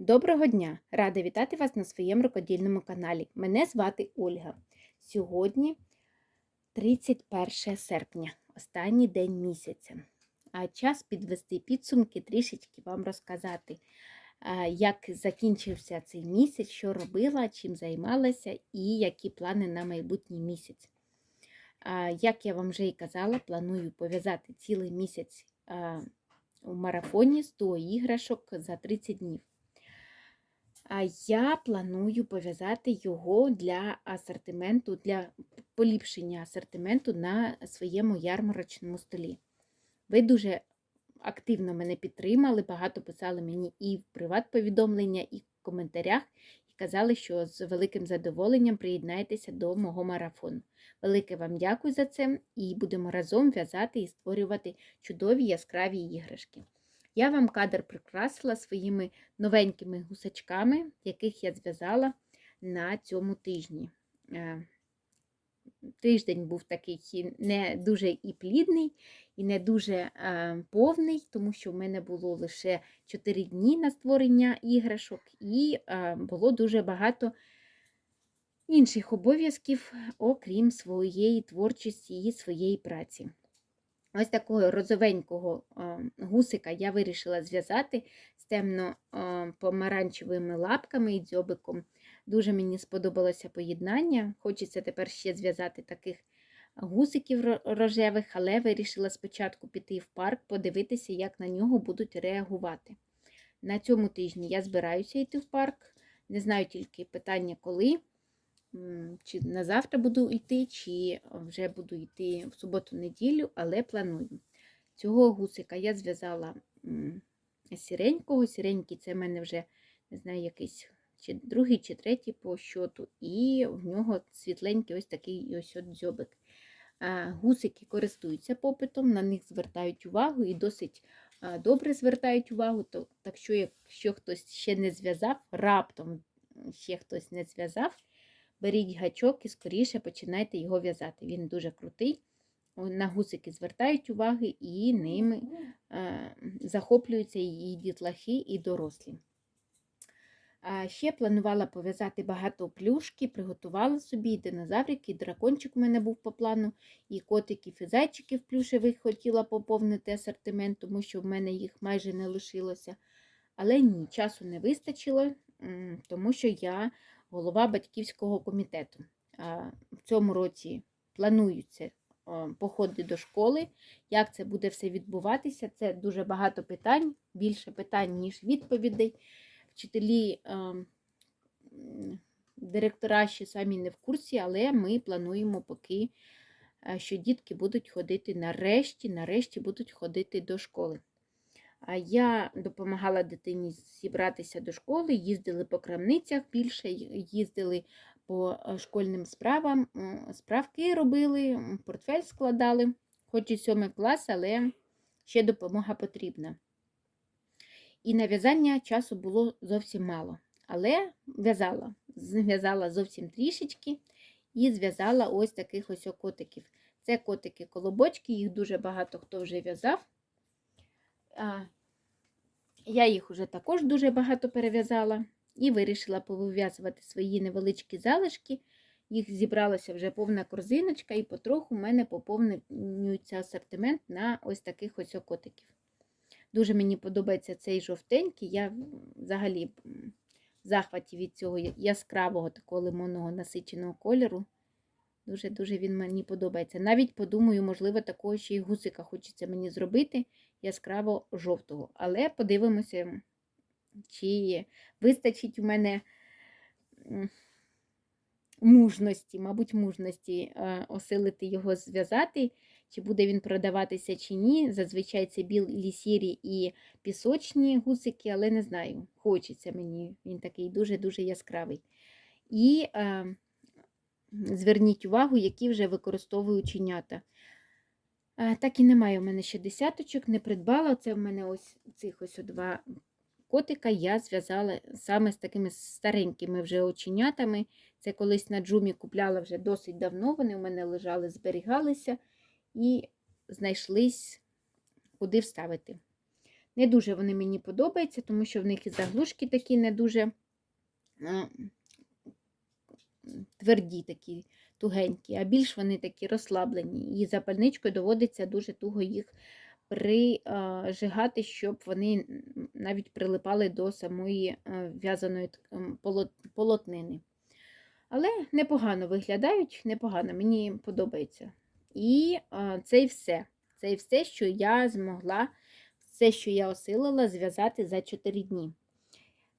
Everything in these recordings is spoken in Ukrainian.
Доброго дня! Рада вітати вас на своєму рукодільному каналі. Мене звати Ольга. Сьогодні 31 серпня, останній день місяця. А час підвести підсумки, трішечки вам розказати, як закінчився цей місяць, що робила, чим займалася і які плани на майбутній місяць. Як я вам вже і казала, планую пов'язати цілий місяць у марафоні 100 іграшок за 30 днів. Я планую пов'язати його для асортименту, для поліпшення асортименту на своєму ярмарочному столі. Ви дуже активно мене підтримали, багато писали мені і в приват-повідомлення, і в коментарях, і казали, що з великим задоволенням приєднаєтеся до мого марафону. Велике вам дякую за це і будемо разом в'язати і створювати чудові яскраві іграшки. Я вам кадр прикрасила своїми новенькими гусачками, яких я зв'язала на цьому тижні. Е, Тиждень був такий не дуже і плідний, і не дуже е, повний, тому що в мене було лише 4 дні на створення іграшок, і е, було дуже багато інших обов'язків, окрім своєї творчості і своєї праці. Ось такого розовенького гусика я вирішила зв'язати з темно-помаранчевими лапками і дзьобиком. Дуже мені сподобалося поєднання. Хочеться тепер ще зв'язати таких гусиків рожевих, але вирішила спочатку піти в парк, подивитися, як на нього будуть реагувати. На цьому тижні я збираюся йти в парк. Не знаю тільки питання, коли чи на завтра буду йти, чи вже буду йти в суботу-неділю, але планую. Цього гусика я зв'язала сіренького. Сіренький це в мене вже, не знаю, якийсь чи другий, чи третій по щоту, і в нього світленький ось такий ось от дзьобик. Гусики користуються попитом, на них звертають увагу і досить добре звертають увагу. Так що, якщо хтось ще не зв'язав, раптом ще хтось не зв'язав, беріть гачок і скоріше починайте його в'язати. Він дуже крутий. На гусики звертають уваги і ними е, захоплюються і дітлахи, і дорослі. А Ще планувала пов'язати багато плюшки, приготувала собі і динозаврики, і дракончик у мене був по плану, і котиків, і зайчиків плюшевих хотіла поповнити асортимент, тому що в мене їх майже не лишилося. Але ні, часу не вистачило, тому що я голова батьківського комітету. В цьому році плануються походи до школи. Як це буде все відбуватися? Це дуже багато питань, більше питань, ніж відповідей. Вчителі, директора ще самі не в курсі, але ми плануємо поки, що дітки будуть ходити нарешті, нарешті будуть ходити до школи. Я допомагала дитині зібратися до школи, їздили по крамницях більше, їздили по е, школьним справам, справки робили, портфель складали, хоч і сьомий клас, але ще допомога потрібна. І на в'язання часу було зовсім мало. Але в'язала, зв'язала зовсім трішечки і зв'язала ось таких ось котиків. Це котики-колобочки, їх дуже багато хто вже в'язав. Я їх уже також дуже багато перев'язала і вирішила повив'язувати свої невеличкі залишки. Їх зібралася вже повна корзиночка, і потроху в мене поповнюється асортимент на ось таких ось котиків. Дуже мені подобається цей жовтенький. Я взагалі в захваті від цього яскравого такого лимонного насиченого кольору. Дуже-дуже він мені подобається. Навіть подумаю, можливо, такого ще й гусика хочеться мені зробити яскраво жовтого. Але подивимося, чи вистачить у мене мужності, мабуть, мужності е, осилити його зв'язати, чи буде він продаватися, чи ні. Зазвичай це білі сірі і пісочні гусики, але не знаю, хочеться мені. Він такий дуже-дуже яскравий. І е, зверніть увагу, які вже використовую ученята. Так і немає у мене ще десяточок, не придбала. Це в мене ось цих ось два котика я зв'язала саме з такими старенькими вже оченятами. Це колись на джумі купляла вже досить давно. Вони у мене лежали, зберігалися і знайшлись, куди вставити. Не дуже вони мені подобаються, тому що в них і заглушки такі не дуже е, тверді, такі тугенькі, а більш вони такі розслаблені. І запальничкою доводиться дуже туго їх прижигати, щоб вони навіть прилипали до самої е, в'язаної ем, полотнини. Але непогано виглядають, непогано, мені подобається. І це і все. Це і все, що я змогла, все, що я осилила, зв'язати за 4 дні.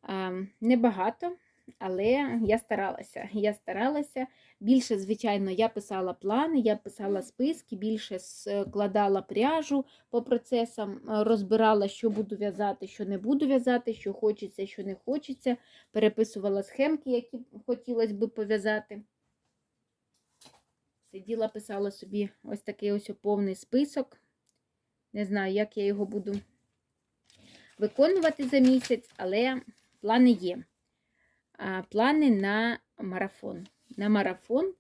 Е, Небагато, але я старалася. Я старалася. Більше, звичайно, я писала плани, я писала списки, більше складала пряжу по процесам, е, розбирала, що буду в'язати, що не буду в'язати, що хочеться, що не хочеться. Переписувала схемки, які хотілося би пов'язати. Сиділа, писала собі ось такий ось повний список. Не знаю, як я його буду виконувати за місяць, але плани є. Плани на марафон. На марафон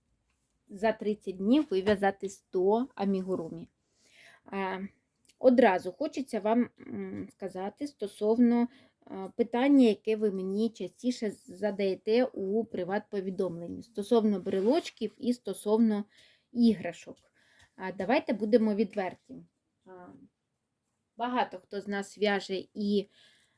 за 30 днів вив'язати 100 амігурумі. Одразу хочеться вам сказати стосовно питання, яке ви мені частіше задаєте у приват-повідомленні стосовно брелочків і стосовно іграшок. Давайте будемо відверті. Багато хто з нас в'яже і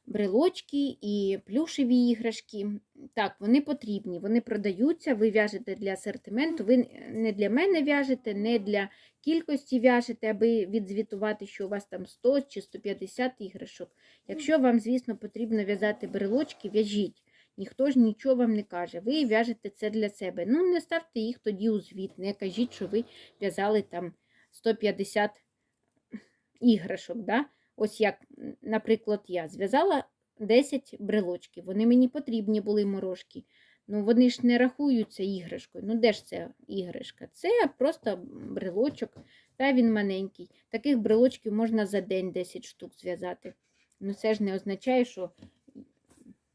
брелочки, і плюшеві іграшки. Так, вони потрібні, вони продаються, ви в'яжете для асортименту, ви не для мене в'яжете, не для кількості в'яжете, аби відзвітувати, що у вас там 100 чи 150 іграшок. Якщо вам, звісно, потрібно в'язати брелочки, в'яжіть. Ніхто ж нічого вам не каже. Ви в'яжете це для себе. Ну, не ставте їх тоді у звіт, не кажіть, що ви в'язали там 150 іграшок. Да? Ось як, наприклад, я зв'язала 10 брелочків. Вони мені потрібні були морожки. Ну, вони ж не рахуються іграшкою. Ну, де ж це іграшка? Це просто брелочок, та він маленький. Таких брелочків можна за день 10 штук зв'язати. Ну, це ж не означає, що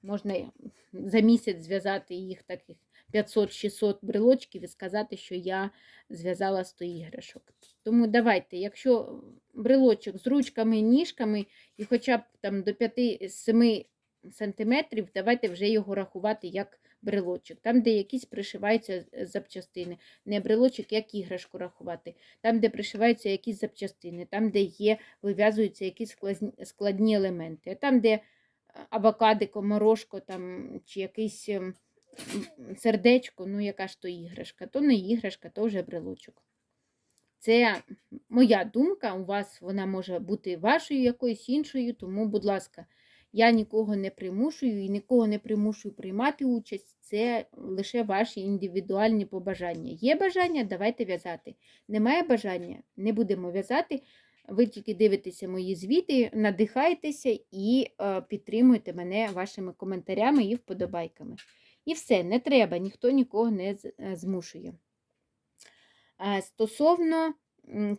можна за місяць зв'язати їх таких 500-600 брелочків і сказати, що я зв'язала 100 іграшок. Тому давайте, якщо брелочок з ручками, ніжками і хоча б там до 5-7 сантиметрів, давайте вже його рахувати як брелочок. Там, де якісь пришиваються запчастини, не брелочок, як іграшку рахувати. Там, де пришиваються якісь запчастини, там, де є, вив'язуються якісь складні- елементи. Там, де авокадико, морожко там, чи якийсь ем, сердечко, ну яка ж то іграшка, то не іграшка, то вже брелочок. Це моя думка, у вас вона може бути вашою якоюсь іншою, тому, будь ласка, я нікого не примушую і нікого не примушую приймати участь. Це лише ваші індивідуальні побажання. Є бажання, давайте в'язати. Немає бажання, не будемо в'язати. Ви тільки дивитеся мої звіти, надихаєтеся і е, підтримуєте мене вашими коментарями і вподобайками. І все, не треба, ніхто нікого не е, змушує. Е, Стосовно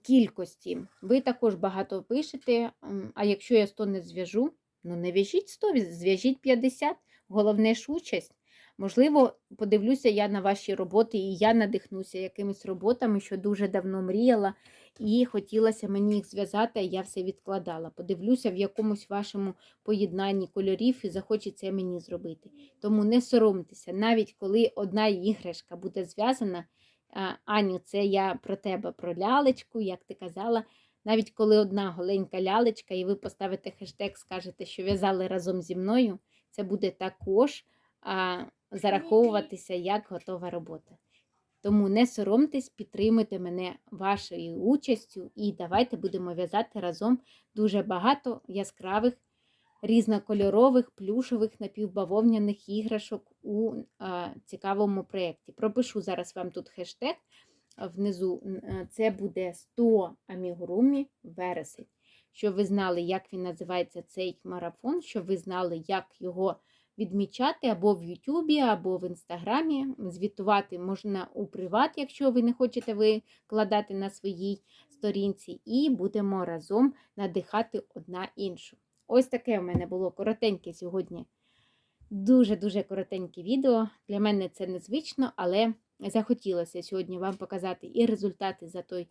кількості, ви також багато пишете, а якщо я 100 не зв'яжу, ну не в'яжіть 100, зв'яжіть 50. Головне ж участь. Можливо, подивлюся я на ваші роботи, і я надихнуся якимись роботами, що дуже давно мріяла, і хотілося мені їх зв'язати, а я все відкладала. Подивлюся в якомусь вашому поєднанні кольорів і захочеться мені зробити. Тому не соромтеся, навіть коли одна іграшка буде зв'язана. Аню, це я про тебе, про лялечку, як ти казала. Навіть коли одна голенька лялечка, і ви поставите хештег, скажете, що в'язали разом зі мною, це буде також а, зараховуватися як готова робота. Тому не соромтесь, підтримуйте мене вашою участю і давайте будемо в'язати разом дуже багато яскравих, різнокольорових, плюшевих, напівбавовняних іграшок у а, цікавому проєкті. Пропишу зараз вам тут хештег внизу. Це буде 100 амігурумі вересень. Щоб ви знали, як він називається цей марафон, щоб ви знали, як його відмічати або в Ютубі, або в Інстаграмі. Звітувати можна у приват, якщо ви не хочете викладати на своїй сторінці, і будемо разом надихати одна іншу. Ось таке в мене було коротеньке сьогодні. Дуже-дуже коротеньке відео. Для мене це незвично, але захотілося сьогодні вам показати і результати за той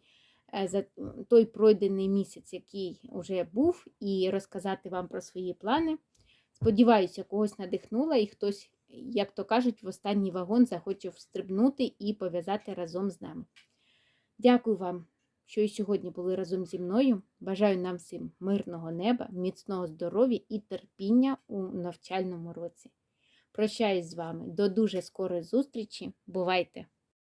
е, за той пройдений місяць, який вже був, і розказати вам про свої плани. Сподіваюся, когось надихнула і хтось, як то кажуть, в останній вагон захоче встрибнути і пов'язати разом з нами. Дякую вам, що і сьогодні були разом зі мною. Бажаю нам всім мирного неба, міцного здоров'я і терпіння у навчальному році. Прощаюсь з вами до дуже скорої зустрічі. Бувайте!